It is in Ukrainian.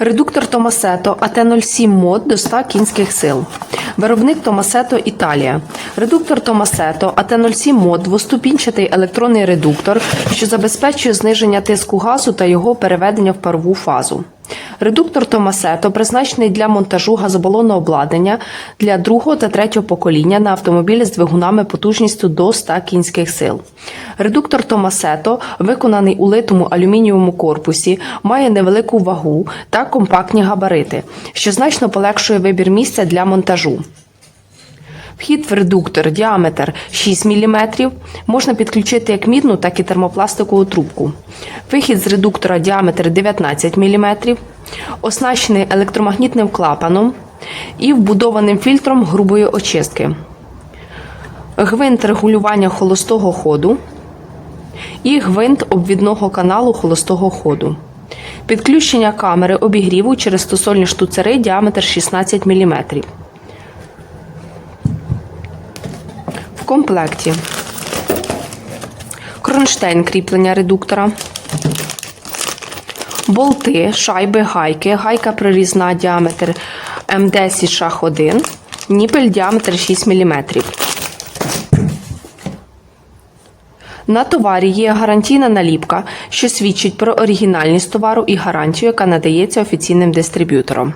Редуктор Томасето АТ-07 мод до 100 кінських сил. Виробник Томасето Італія. Редуктор Томасето АТ-07 мод двоступінчатий електронний редуктор, що забезпечує зниження тиску газу та його переведення в парову фазу. Редуктор Томасето призначений для монтажу газобалонного обладнання для другого та третього покоління на автомобілі з двигунами потужністю до 100 кінських сил. Редуктор Томасето, виконаний у литому алюмінієвому корпусі, має невелику вагу та компактні габарити, що значно полегшує вибір місця для монтажу. Вхід в редуктор діаметр 6 мм можна підключити як мідну, так і термопластикову трубку. Вихід з редуктора діаметр 19 мм, оснащений електромагнітним клапаном і вбудованим фільтром грубої очистки. Гвинт регулювання холостого ходу і гвинт обвідного каналу холостого ходу. Підключення камери обігріву через стосольні штуцери діаметр 16 мм. В комплекті кронштейн кріплення редуктора, болти, шайби, гайки, гайка прорізна діаметр М10 шах 1, ніпель діаметр 6 мм. На товарі є гарантійна наліпка, що свідчить про оригінальність товару і гарантію, яка надається офіційним дистриб'ютором.